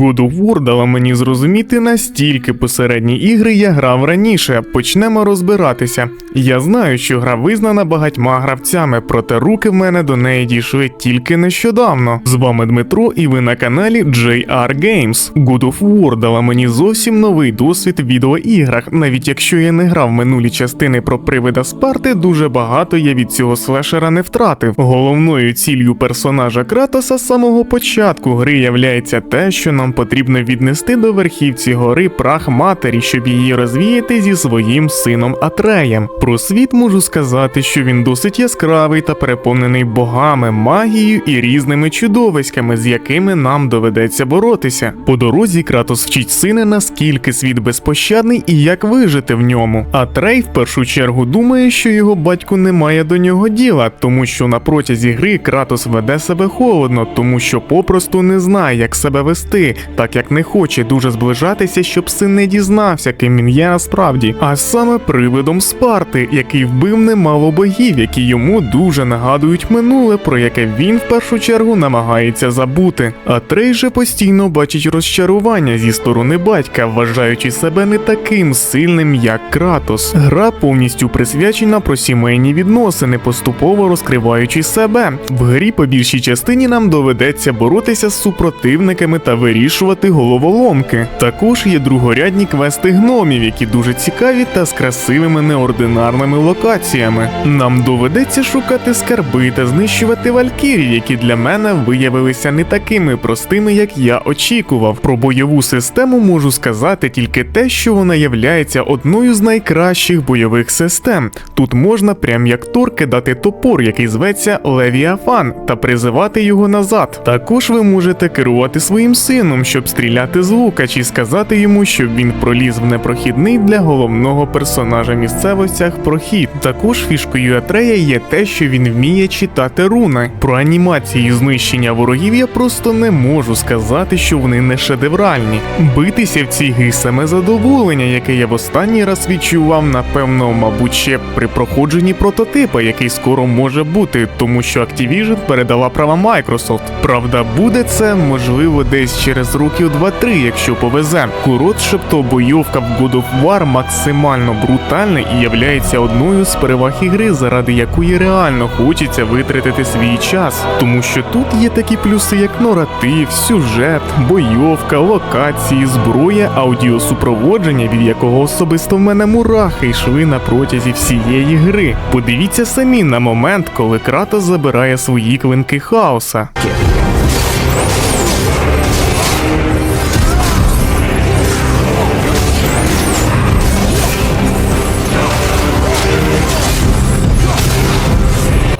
God of War дала мені зрозуміти настільки посередні ігри я грав раніше. Почнемо розбиратися. Я знаю, що гра визнана багатьма гравцями, проте руки в мене до неї дійшли тільки нещодавно. З вами Дмитро, і ви на каналі JR Games. God of War дала мені зовсім новий досвід в відеоіграх. Навіть якщо я не грав минулі частини про привида Спарти, дуже багато я від цього слешера не втратив. Головною ціллю персонажа Кратоса з самого початку гри являється те, що нам потрібно віднести до верхівці гори прах матері, щоб її розвіяти зі своїм сином Атреєм. Про світ можу сказати, що він досить яскравий та переповнений богами, магією і різними чудовиськами, з якими нам доведеться боротися. По дорозі Кратос вчить сина, наскільки світ безпощадний і як вижити в ньому. А Трей в першу чергу думає, що його батько не має до нього діла, тому що на протязі гри Кратос веде себе холодно, тому що попросту не знає, як себе вести, так як не хоче дуже зближатися, щоб син не дізнався, ким він є насправді, а саме привидом Спарти, який вбив немало богів, які йому дуже нагадують минуле, про яке він в першу чергу намагається забути. А Трей же постійно бачить розчарування зі сторони батька, вважаючи себе не таким сильним, як Кратос. Гра повністю присвячена про сімейні відносини, поступово розкриваючи себе. В грі по більшій частині нам доведеться боротися з супротивниками та вирішувати головоломки. Також є другорядні квести гномів, які дуже цікаві та з красивими неординарними локаціями. Нам доведеться шукати скарби та знищувати валькірів, які для мене виявилися не такими простими, як я очікував. Про бойову систему можу сказати тільки те, що вона являється одною з найкращих бойових систем. Тут можна прям як Тор кидати топор, який зветься Левіафан, та призивати його назад. Також ви можете керувати своїм сином, щоб стріляти з лука, чи сказати йому, щоб він проліз в непрохідний для головного персонажа місцевостях прохід. Також фішкою Атрея є те, що він вміє читати руни. Про анімації знищення ворогів я просто не можу сказати, що вони не шедевральні. Битися в цій грі саме задоволення, яке я в останній раз відчував, напевно, мабуть, ще при проходженні прототипа, який скоро може бути, тому що Activision передала права Microsoft. Правда, буде це можливо десь через років 2-3, якщо повезе. Коротше, то бойовка в God of War максимально брутальна і являється одною з переваг ігри, заради якої реально хочеться витратити свій час. Тому що тут є такі плюси, як наратив, сюжет, бойовка, локації, зброя, аудіосупроводження, від якого особисто в мене мурахи йшли на протязі всієї гри. Подивіться самі на момент, коли Кратос забирає свої клинки хаоса.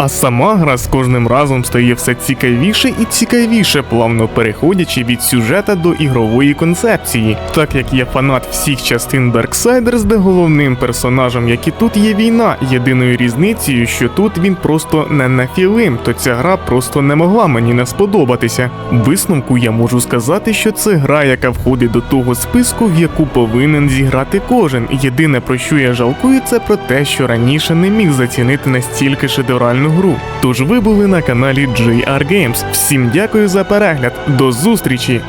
А сама гра з кожним разом стає все цікавіше і цікавіше, плавно переходячи від сюжета до ігрової концепції. Так як я фанат всіх частин Darksiders, де головним персонажем, як і тут є війна, єдиною різницею, що тут він просто не нафілим, то ця гра просто не могла мені не сподобатися. Висновку я можу сказати, що це гра, яка входить до того списку, в яку повинен зіграти кожен. Єдине про що я жалкую, це про те, що раніше не міг зацінити настільки шедевральну гру. Тож ви були на каналі JR Games. Всім дякую за перегляд. До зустрічі!